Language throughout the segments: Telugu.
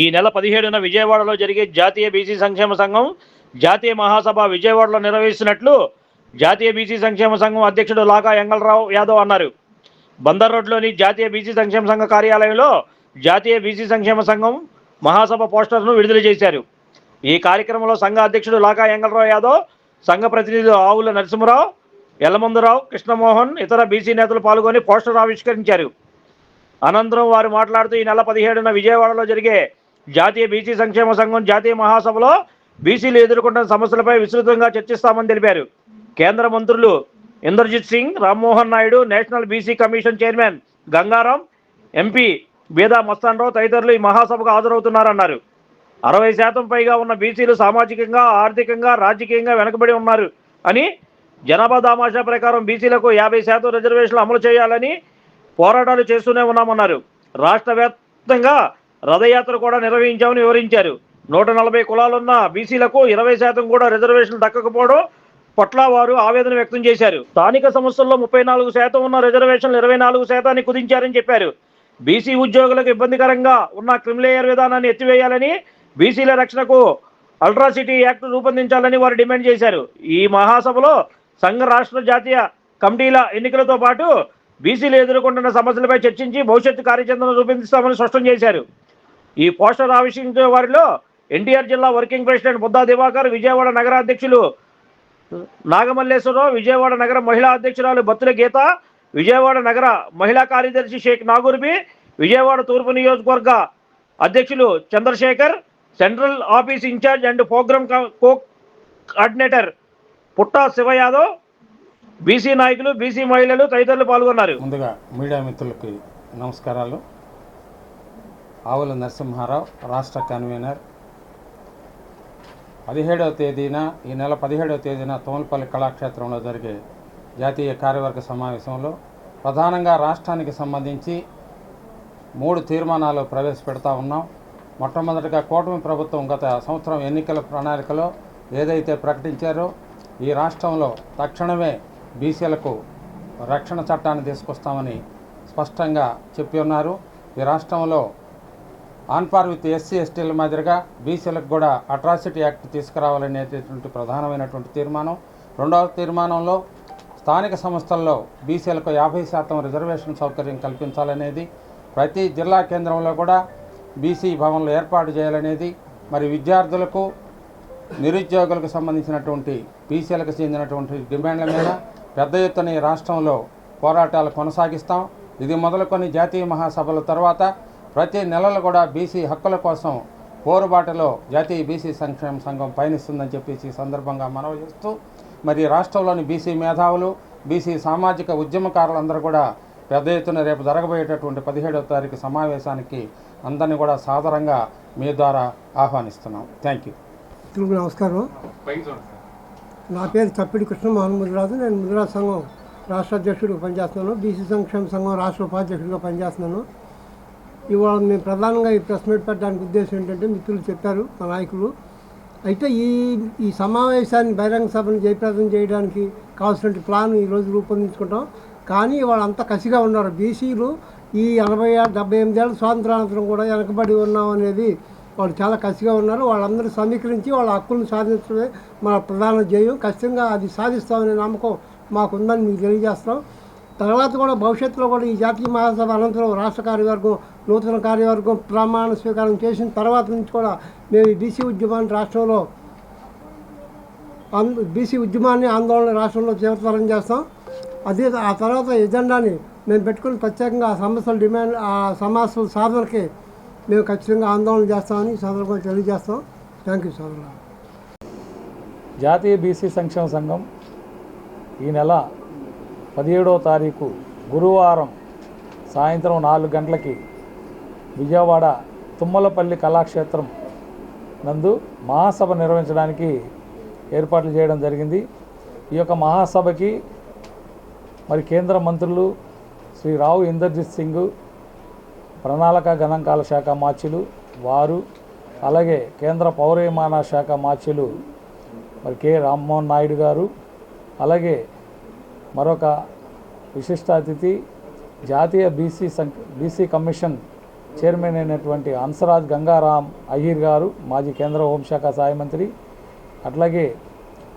ఈ నెల పదిహేడున విజయవాడలో జరిగే జాతీయ బీసీ సంక్షేమ సంఘం జాతీయ మహాసభ విజయవాడలో నిర్వహిస్తున్నట్లు జాతీయ బీసీ సంక్షేమ సంఘం అధ్యక్షుడు లాగా ఎంగళరావు యాదవ్ అన్నారు. బందర్ రోడ్లోని జాతీయ బీసీ సంక్షేమ సంఘ కార్యాలయంలో జాతీయ బీసీ సంక్షేమ సంఘం మహాసభ పోస్టర్ను విడుదల చేశారు. ఈ కార్యక్రమంలో సంఘ అధ్యక్షుడు లాకా ఎంగళరావు యాదవ్ సంఘ ప్రతినిధులు ఆవుల నరసింహరావు యలమందురావు కృష్ణమోహన్ ఇతర బీసీ నేతలు పాల్గొని పోస్టర్ ఆవిష్కరించారు. అనంతరం వారు మాట్లాడుతూ ఈ నెల పదిహేడున విజయవాడలో జరిగే జాతీయ బీసీ సంక్షేమ సంఘం జాతీయ మహాసభలో బీసీలు ఎదుర్కొంటున్న సమస్యలపై విస్తృతంగా చర్చిస్తామని తెలిపారు. కేంద్ర మంత్రులు Inderjit Singh Rammohan Naidu national BC commission chairman Gangaram MP Beda Mastanrao తదితరులు ఈ మహాసభకు హాజరవుతున్నారన్నారు. అరవై శాతం పైగా ఉన్న బీసీలు సామాజికంగా ఆర్థికంగా రాజకీయంగా వెనుకబడి ఉన్నారు అని జనాభా దామాషా ప్రకారం బీసీలకు యాభై శాతం రిజర్వేషన్లు అమలు చేయాలని పోరాటాలు చేస్తూనే ఉన్నామన్నారు. రాష్ట్ర వ్యాప్తంగా రథయాత్ర కూడా నిర్వహించామని వివరించారు. నూట నలభై కులాలున్న బీసీలకు ఇరవై శాతం కూడా రిజర్వేషన్లు దక్కకపోవడం పట్ల వారు ఆవేదన వ్యక్తం చేశారు. స్థానిక సంస్థల్లో ముప్పై నాలుగు శాతం ఉన్న రిజర్వేషన్లు ఇరవై నాలుగు శాతాన్ని కుదించారని చెప్పారు. బీసీ ఉద్యోగులకు ఇబ్బందికరంగా ఉన్న క్రిమిలేయర్ విధానాన్ని ఎత్తివేయాలని బీసీల రక్షణకు అల్ట్రాసిటీ యాక్ట్ రూపొందించాలని వారు డిమాండ్ చేశారు. ఈ మహాసభలో సంఘ రాష్ట్ర జాతీయ కమిటీల ఎన్నికలతో పాటు బీసీలు ఎదుర్కొంటున్న సమస్యలపై చర్చించి భవిష్యత్తు కార్యాచరణ రూపొందిస్తామని స్పష్టం చేశారు. ఈ పోస్టర్ ఆవిష్కరించే వారిలో ఎన్టీఆర్ జిల్లా వర్కింగ్ ప్రెసిడెంట్ బుద్దా దివాకర్ విజయవాడ నగర అధ్యక్షులు నాగమల్లేశ్వరరావు విజయవాడ నగర మహిళా అధ్యక్షురాలు బత్తుల గీత విజయవాడ నగర మహిళా కార్యదర్శి షేక్ నాగూర్బి విజయవాడ తూర్పు నియోజకవర్గ అధ్యక్షులు Chandrasekhar central office incharge and programme co coordinator Putta Siva Yadav BC నాయకులు బీసీ మహిళలు తదితరులు పాల్గొన్నారు. ముందుగా మీడియా మిత్రులకి నమస్కారాలు. ఆవుల నరసింహారావు రాష్ట్ర కన్వీనర్. పదిహేడవ తేదీన ఈ నెల పదిహేడవ తేదీన తోమలపల్లి కళాక్షేత్రంలో జరిగే జాతీయ కార్యవర్గ సమావేశంలో ప్రధానంగా రాష్ట్రానికి సంబంధించి మూడు తీర్మానాలు ప్రవేశపెడతా ఉన్నాం. మొట్టమొదటిగా కూటమి ప్రభుత్వం గత సంవత్సరం ఎన్నికల ప్రణాళికలో ఏదైతే ప్రకటించారో ఈ రాష్ట్రంలో తక్షణమే బీసీలకు రక్షణ చట్టాన్ని తీసుకొస్తామని స్పష్టంగా చెప్పి ఉన్నారు. ఈ రాష్ట్రంలో ఆన్ పార్ విత్ ఎస్సీ ఎస్టీల మాదిరిగా బీసీలకు కూడా అట్రాసిటీ యాక్ట్ తీసుకురావాలనేటటువంటి ప్రధానమైనటువంటి తీర్మానం. రెండవ తీర్మానంలో స్థానిక సంస్థల్లో బీసీలకు యాభై శాతం రిజర్వేషన్ సౌకర్యం కల్పించాలనేది ప్రతి జిల్లా కేంద్రంలో కూడా బీసీ భవన్లు ఏర్పాటు చేయాలనేది మరి విద్యార్థులకు నిరుద్యోగులకు సంబంధించినటువంటి బీసీలకు చెందినటువంటి డిమాండ్ల మీద పెద్ద ఎత్తున ఈ రాష్ట్రంలో పోరాటాలు కొనసాగిస్తాం. ఇది మొదలుకొని జాతీయ మహాసభల తర్వాత ప్రతి నెలలో కూడా బీసీ హక్కుల కోసం పోరుబాటలో జాతీయ బీసీ సంక్షేమ సంఘం పయనిస్తుందని చెప్పేసి ఈ సందర్భంగా మనవి చేస్తూ మరి రాష్ట్రంలోని బీసీ మేధావులు బీసీ సామాజిక ఉద్యమకారులందరూ కూడా పెద్ద ఎత్తున రేపు జరగబోయేటటువంటి పదిహేడవ తారీఖు సమావేశానికి అందరినీ కూడా సాదరంగా మీ ద్వారా ఆహ్వానిస్తున్నాం. థ్యాంక్ యూ నమస్కారం. నా పేరు తప్పిడి కృష్ణమోహన్ ముదిరాజు. నేను ముదిరాజ్ సంఘం రాష్ట్ర అధ్యక్షుడిగా పనిచేస్తున్నాను. బీసీ సంక్షేమ సంఘం రాష్ట్ర ఉపాధ్యక్షుడిగా పనిచేస్తున్నాను. ఇవాళ మేము ప్రధానంగా ఈ ప్రెస్ మీట్ పెట్టడానికి ఉద్దేశం ఏంటంటే మిత్రులు చెప్పారు మా నాయకులు. అయితే ఈ ఈ సమావేశాన్ని బహిరంగ సభను జయప్రదం చేయడానికి కావాల్సిన ప్లాన్ ఈరోజు రూపొందించుకుంటాం. కానీ వాళ్ళంతా కసిగా ఉన్నారు. బీసీలు ఈ ఎనభై ఏళ్ళ డెబ్బై ఎనిమిదేళ్ళ స్వాతంత్రానంతరం కూడా వెనకబడి ఉన్నాం అనేది వాళ్ళు చాలా కసిగా ఉన్నారు. వాళ్ళందరూ సమీకరించి వాళ్ళ హక్కులను సాధించడమే మన ప్రధాన ధ్యేయం. ఖచ్చితంగా అది సాధిస్తామనే నమ్మకం మాకుందని మీకు తెలియజేస్తాం తర్వాత కూడా భవిష్యత్తులో కూడా ఈ జాతీయ మహాసభ అనంతరం రాష్ట్ర కార్యవర్గం నూతన కార్యవర్గం ప్రమాణ స్వీకారం చేసిన తర్వాత నుంచి కూడా మేము ఈ బీసీ ఉద్యమాన్ని రాష్ట్రంలో బీసీ ఉద్యమాన్ని ఆందోళన రాష్ట్రంలో తీవ్రతరం చేస్తాం. అదే ఆ తర్వాత ఎజెండాని మేము పెట్టుకుని ప్రత్యేకంగా ఆ సమస్యల డిమాండ్ ఆ సమస్యల సాధనకి మేము ఖచ్చితంగా ఆందోళన చేస్తామని ఈ సందర్భంగా తెలియజేస్తాం. థ్యాంక్ యూ సోదరులు జాతీయ బీసీ సంక్షేమ సంఘం ఈ నెల పదిహేడవ తారీఖు గురువారం సాయంత్రం నాలుగు గంటలకి విజయవాడ తుమ్మలపల్లి కళాక్షేత్రం నందు మహాసభ నిర్వహించడానికి ఏర్పాట్లు చేయడం జరిగింది. ఈ యొక్క మహాసభకి మరి కేంద్ర మంత్రులు శ్రీ రావు ఇందర్జిత్ సింగ్ ప్రణాళిక గణాంకాల శాఖ మార్చులు వారు అలాగే కేంద్ర పౌర శాఖ మార్చులు మరి కె రామ్మోహన్ నాయుడు గారు అలాగే మరొక విశిష్ట అతిథి జాతీయ బీసీ సం బీసీ కమిషన్ చైర్మన్ అయినటువంటి హంసరాజ్ గంగారాం అహీర్ గారు మాజీ కేంద్ర హోంశాఖ సహాయ మంత్రి అట్లాగే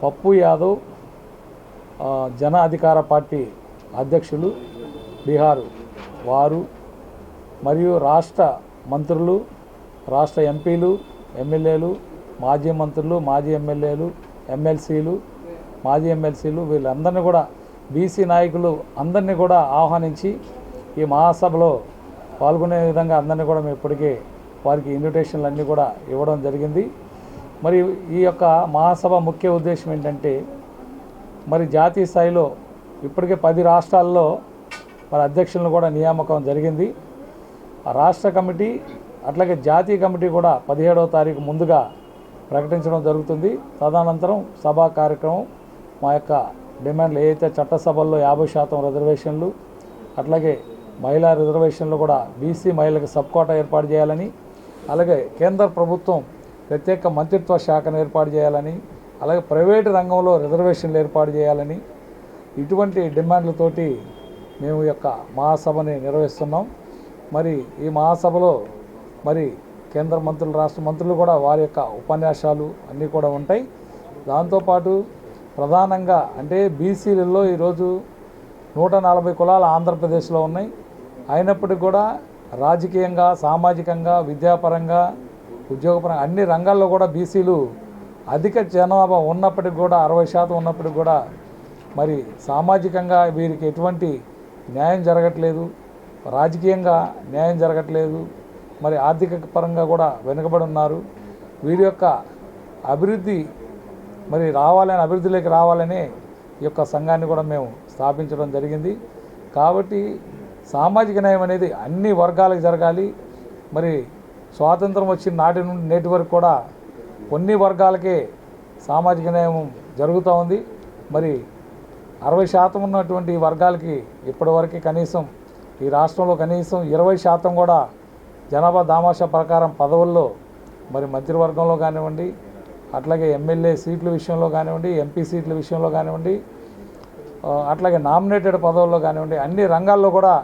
పప్పు యాదవ్ జన అధికార పార్టీ అధ్యక్షులు బీహారు వారు మరియు రాష్ట్ర మంత్రులు రాష్ట్ర ఎంపీలు ఎమ్మెల్యేలు మాజీ మంత్రులు మాజీ ఎమ్మెల్యేలు ఎమ్మెల్సీలు మాజీ ఎమ్మెల్సీలు వీళ్ళందరినీ కూడా బీసీ నాయకులు అందరినీ కూడా ఆహ్వానించి ఈ మహాసభలో పాల్గొనే విధంగా అందరినీ కూడా మేము ఇప్పటికే వారికి ఇన్విటేషన్లు అన్నీ కూడా ఇవ్వడం జరిగింది. మరి ఈ యొక్క మహాసభ ముఖ్య ఉద్దేశం ఏంటంటే మరి జాతీయ స్థాయిలో ఇప్పటికే పది రాష్ట్రాల్లో మరి అధ్యక్షులను కూడా నియామకం జరిగింది. రాష్ట్ర కమిటీ అట్లాగే జాతీయ కమిటీ కూడా పదిహేడవ తారీఖు ముందుగా ప్రకటించడం జరుగుతుంది. తదనంతరం సభా కార్యక్రమం మా యొక్క డిమాండ్లు ఏదైతే చట్టసభల్లో యాభై శాతం రిజర్వేషన్లు అట్లాగే మహిళా రిజర్వేషన్లు కూడా బీసీ మహిళలకు సబ్ కోటా ఏర్పాటు చేయాలని అలాగే కేంద్ర ప్రభుత్వం ప్రత్యేక మంత్రిత్వ శాఖను ఏర్పాటు చేయాలని అలాగే ప్రైవేటు రంగంలో రిజర్వేషన్లు ఏర్పాటు చేయాలని ఇటువంటి డిమాండ్లతోటి మేము యొక్క మహాసభని నిర్వహిస్తున్నాం. మరి ఈ మహాసభలో మరి కేంద్ర మంత్రులు రాష్ట్ర మంత్రులు కూడా వారి యొక్క ఉపన్యాసాలు అన్నీ కూడా ఉంటాయి. దాంతోపాటు ప్రధానంగా అంటే బీసీలలో ఈరోజు నూట నలభై కులాలు ఆంధ్రప్రదేశ్లో ఉన్నాయి. అయినప్పటికీ కూడా రాజకీయంగా సామాజికంగా విద్యాపరంగా ఉద్యోగపరంగా అన్ని రంగాల్లో కూడా బీసీలు అధిక జనాభా ఉన్నప్పటికి కూడా అరవై శాతం ఉన్నప్పటికి కూడా మరి సామాజికంగా వీరికి ఎటువంటి న్యాయం జరగట్లేదు. రాజకీయంగా న్యాయం జరగట్లేదు. మరి ఆర్థిక పరంగా కూడా వెనుకబడి ఉన్నారు. వీరి యొక్క అభివృద్ధి మరి రావాలని అభివృద్ధిలోకి రావాలని ఈ యొక్క సంఘాన్ని కూడా మేము స్థాపించడం జరిగింది. కాబట్టి సామాజిక న్యాయం అనేది అన్ని వర్గాలకు జరగాలి. మరి స్వాతంత్రం వచ్చిన నాటి నుండి నేటి వరకు కూడా కొన్ని వర్గాలకే సామాజిక న్యాయం జరుగుతూ ఉంది. మరి అరవై శాతం ఉన్నటువంటి వర్గాలకి ఇప్పటివరకు కనీసం ఈ రాష్ట్రంలో కనీసం ఇరవై శాతం కూడా జనాభా దామాషా ప్రకారం పదవుల్లో మరి మంత్రివర్గంలో కానివ్వండి అట్లాగే ఎమ్మెల్యే సీట్ల విషయంలో కానివ్వండి ఎంపీ సీట్ల విషయంలో కానివ్వండి అట్లాగే నామినేటెడ్ పదవుల్లో కానివ్వండి అన్ని రంగాల్లో కూడా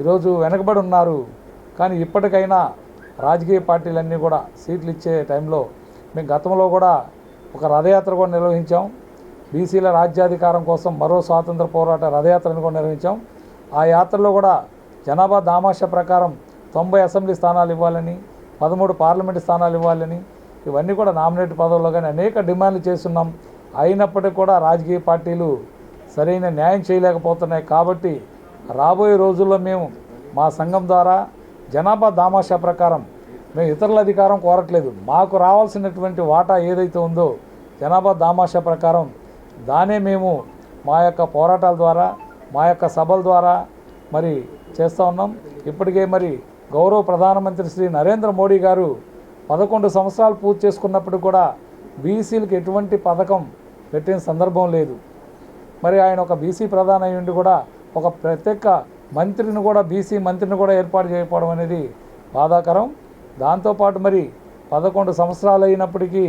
ఈరోజు వెనకబడి ఉన్నారు. కానీ ఇప్పటికైనా రాజకీయ పార్టీలన్నీ కూడా సీట్లు ఇచ్చే టైంలో మేము గతంలో కూడా ఒక రథయాత్ర కూడా నిర్వహించాం. బీసీల రాజ్యాధికారం కోసం మరో స్వాతంత్ర పోరాట రథయాత్రను కూడా నిర్వహించాం. ఆ యాత్రలో కూడా జనాభా దామాష ప్రకారం తొంభై అసెంబ్లీ స్థానాలు ఇవ్వాలని పదమూడు పార్లమెంటు స్థానాలు ఇవ్వాలని ఇవన్నీ కూడా నామినేట్ పదవుల్లో కానీ అనేక డిమాండ్లు చేస్తున్నాం. అయినప్పటికీ కూడా రాజకీయ పార్టీలు సరైన న్యాయం చేయలేకపోతున్నాయి. కాబట్టి రాబోయే రోజుల్లో మేము మా సంఘం ద్వారా జనాభా దామాషా ప్రకారం మేము ఇతరుల అధికారం కోరట్లేదు. మాకు రావాల్సినటువంటి వాటా ఏదైతే ఉందో జనాభా దామాషా ప్రకారం దానే మేము మా యొక్క పోరాటాల ద్వారా మా యొక్క సభల ద్వారా మరి చేస్తూ ఉన్నాం. ఇప్పటికే మరి గౌరవ ప్రధానమంత్రి శ్రీ నరేంద్ర మోడీ గారు పదకొండు సంవత్సరాలు పూర్తి చేసుకున్నప్పుడు కూడా బీసీలకు ఎటువంటి పథకం పెట్టిన సందర్భం లేదు. మరి ఆయన ఒక బీసీ ప్రధాన అయి ఉండి కూడా ఒక ప్రత్యేక మంత్రిని కూడా బీసీ మంత్రిని కూడా ఏర్పాటు చేయకపోవడం అనేది బాధాకరం. దాంతోపాటు మరి పదకొండు సంవత్సరాలు అయినప్పటికీ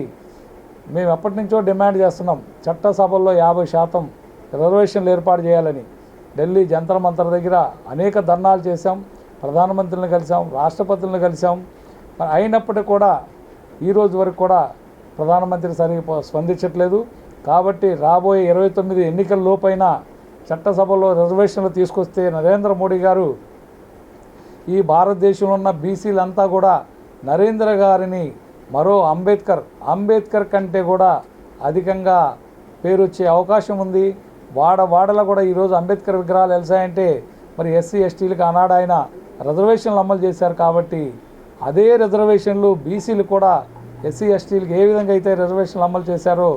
మేము ఎప్పటి నుంచో డిమాండ్ చేస్తున్నాం చట్టసభల్లో యాభై శాతం రిజర్వేషన్లు ఏర్పాటు చేయాలని. ఢిల్లీ జంతర్ మంతర్ దగ్గర అనేక ధర్నాలు చేశాం ప్రధానమంత్రిని కలిసాం రాష్ట్రపతులను కలిసాం అయినప్పటికీ కూడా ఈరోజు వరకు కూడా ప్రధానమంత్రి సరిగ్గా స్పందించట్లేదు. కాబట్టి రాబోయే ఇరవై తొమ్మిది ఎన్నికల లోపైన చట్టసభలో రిజర్వేషన్లు తీసుకొస్తే నరేంద్ర మోడీ గారు ఈ భారతదేశంలో ఉన్న బీసీలంతా కూడా నరేంద్ర గారిని మరో అంబేద్కర్ అంబేద్కర్ కంటే కూడా అధికంగా పేరు వచ్చే అవకాశం ఉంది. వాడ వాడలో కూడా ఈరోజు అంబేద్కర్ విగ్రహాలు వెలిసాయంటే మరి ఎస్సీ ఎస్టీలకు ఆనాడు ఆయన రిజర్వేషన్లు అమలు చేశారు కాబట్టి అదే రిజర్వేషన్లు బీసీలు కూడా ఎస్సీ ఎస్టీలకు ఏ విధంగా అయితే రిజర్వేషన్లు అమలు చేశారో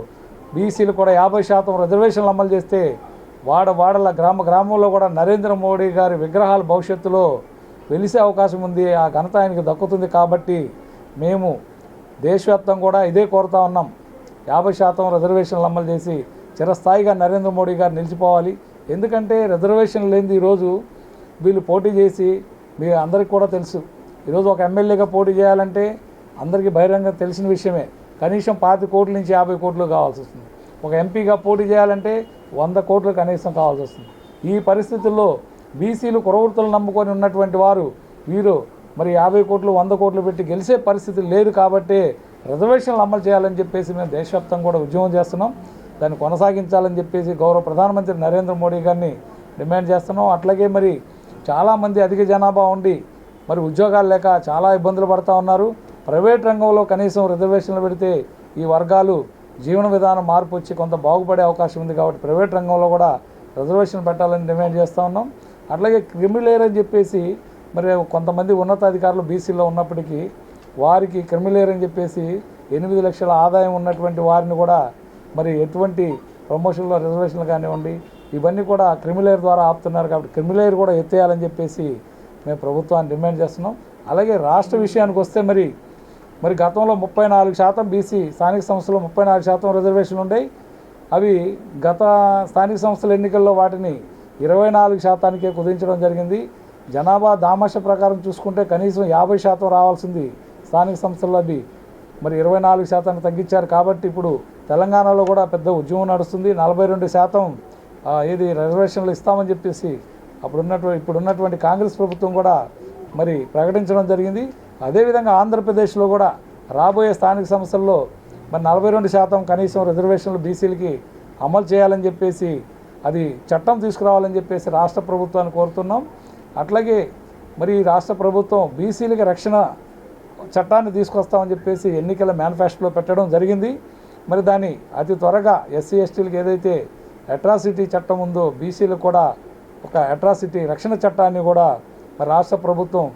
బీసీలు కూడా యాభై శాతం రిజర్వేషన్లు అమలు చేస్తే వాడ వాడల గ్రామ గ్రామంలో కూడా నరేంద్ర మోడీ గారి విగ్రహాలు భవిష్యత్తులో వెలిసే అవకాశం ఉంది ఆ ఘనత ఆయనకు దక్కుతుంది కాబట్టి మేము దేశవ్యాప్తం కూడా ఇదే కోరుతా ఉన్నాం. యాభై శాతం రిజర్వేషన్లు అమలు చేసి చిరస్థాయిగా నరేంద్ర మోడీ గారు నిలిచిపోవాలి. ఎందుకంటే రిజర్వేషన్ లేనిది ఈరోజు వీళ్ళు పోటీ చేసి మీ అందరికీ కూడా తెలుసు. ఈరోజు ఒక ఎమ్మెల్యేగా పోటీ చేయాలంటే అందరికీ బహిరంగ తెలిసిన విషయమే. కనీసం పాతి కోట్ల నుంచి యాభై కోట్లు కావాల్సి వస్తుంది. ఒక ఎంపీగా పోటీ చేయాలంటే వంద కోట్లు కనీసం కావాల్సి వస్తుంది. ఈ పరిస్థితుల్లో బీసీలు కురవృత్తులు నమ్ముకొని ఉన్నటువంటి వారు వీరు మరి యాభై కోట్లు వంద కోట్లు పెట్టి గెలిచే పరిస్థితి లేదు కాబట్టి రిజర్వేషన్లు అమలు చేయాలని చెప్పేసి మేము దేశవ్యాప్తంగా కూడా ఉద్యమం చేస్తున్నాం. దాన్ని కొనసాగించాలని చెప్పేసి గౌరవ ప్రధానమంత్రి నరేంద్ర మోడీ గారిని డిమాండ్ చేస్తున్నాం. అట్లాగే మరి చాలామంది అధిక జనాభా ఉండి మరి ఉద్యోగాలు లేక చాలా ఇబ్బందులు పడుతూ ఉన్నారు. ప్రైవేట్ రంగంలో కనీసం రిజర్వేషన్లు పెడితే ఈ వర్గాలు జీవన విధానం మార్పు వచ్చి కొంత బాగుపడే అవకాశం ఉంది కాబట్టి ప్రైవేట్ రంగంలో కూడా రిజర్వేషన్ పెట్టాలని డిమాండ్ చేస్తూ ఉన్నాం. అట్లాగే క్రిమిలేర్ అని చెప్పేసి మరి కొంతమంది ఉన్నతాధికారులు బీసీలో ఉన్నప్పటికీ వారికి క్రిమిలేర్ అని చెప్పేసి ఎనిమిది లక్షల ఆదాయం ఉన్నటువంటి వారిని కూడా మరి ఎటువంటి ప్రమోషన్లో రిజర్వేషన్లు కానివ్వండి ఇవన్నీ కూడా క్రిమిలేర్ ద్వారా ఆపుతున్నారు కాబట్టి క్రిమిలేయర్ కూడా ఎత్తేయాలని చెప్పేసి మేము ప్రభుత్వాన్ని డిమాండ్ చేస్తున్నాం. అలాగే రాష్ట్ర విషయానికి వస్తే మరి మరి గతంలో ముప్పై నాలుగు శాతం బీసీ స్థానిక సంస్థలు ముప్పై నాలుగు శాతం రిజర్వేషన్లు ఉండేవి అవి గత స్థానిక సంస్థల ఎన్నికల్లో వాటిని ఇరవై నాలుగు శాతానికే కుదించడం జరిగింది. జనాభా దామాష ప్రకారం చూసుకుంటే కనీసం యాభై శాతం రావాల్సింది స్థానిక సంస్థల్లో అవి మరి ఇరవై నాలుగు శాతాన్ని తగ్గించారు. కాబట్టి ఇప్పుడు తెలంగాణలో కూడా పెద్ద ఉద్యమం నడుస్తుంది. నలభై రెండు శాతం ఇది రిజర్వేషన్లు ఇస్తామని చెప్పేసి అప్పుడు ఉన్నటువంటి ఇప్పుడు ఉన్నటువంటి కాంగ్రెస్ ప్రభుత్వం కూడా మరి ప్రకటించడం జరిగింది. అదేవిధంగా ఆంధ్రప్రదేశ్లో కూడా రాబోయే స్థానిక సంస్థల్లో మరి నలభై రెండు శాతం కనీసం రిజర్వేషన్లు బీసీలకి అమలు చేయాలని చెప్పేసి అది చట్టం తీసుకురావాలని చెప్పేసి రాష్ట్ర ప్రభుత్వాన్ని కోరుతున్నాం. అట్లాగే మరి రాష్ట్ర ప్రభుత్వం బీసీలకి రక్షణ చట్టాన్ని తీసుకొస్తామని చెప్పేసి ఎన్నికల మేనిఫెస్టోలో పెట్టడం జరిగింది. మరి దాన్ని అతి త్వరగా ఎస్సీ ఎస్టీలకు ఏదైతే అట్రాసిటీ చట్టం ఉందో బీసీలకు కూడా ఒక అట్రాసిటీ రక్షణ చట్టాన్ని కూడా మరి రాష్ట్ర ప్రభుత్వం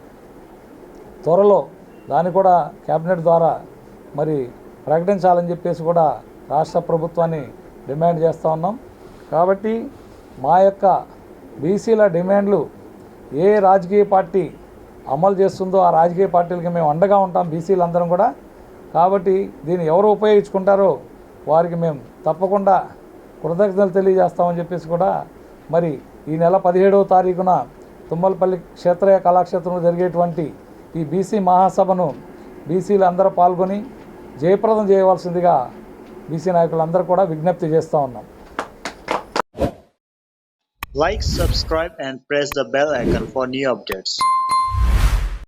త్వరలో దాన్ని కూడా కేబినెట్ ద్వారా మరి ప్రకటించాలని చెప్పేసి కూడా రాష్ట్ర ప్రభుత్వాన్ని డిమాండ్ చేస్తూ ఉన్నాం. కాబట్టి మా యొక్క బీసీల డిమాండ్లు ఏ రాజకీయ పార్టీ అమలు చేస్తుందో ఆ రాజకీయ పార్టీలకి మేము అండగా ఉంటాం బీసీలు అందరం కూడా. కాబట్టి దీన్ని ఎవరు ఉపయోగించుకుంటారో వారికి మేము తప్పకుండా కృతజ్ఞతలు తెలియజేస్తామని చెప్పేసి కూడా మరి ఈ నెల పదిహేడవ తారీఖున తుమ్మలపల్లి క్షేత్రయ కళాక్షేత్రంలో జరిగేటువంటి ఈ బీసీ మహాసభను బీసీలు అందరూ పాల్గొని జయప్రదం చేయవలసిందిగా బీసీ నాయకులందరూ కూడా విజ్ఞప్తి చేస్తూ ఉన్నాం. Like subscribe and press the bell icon for new updates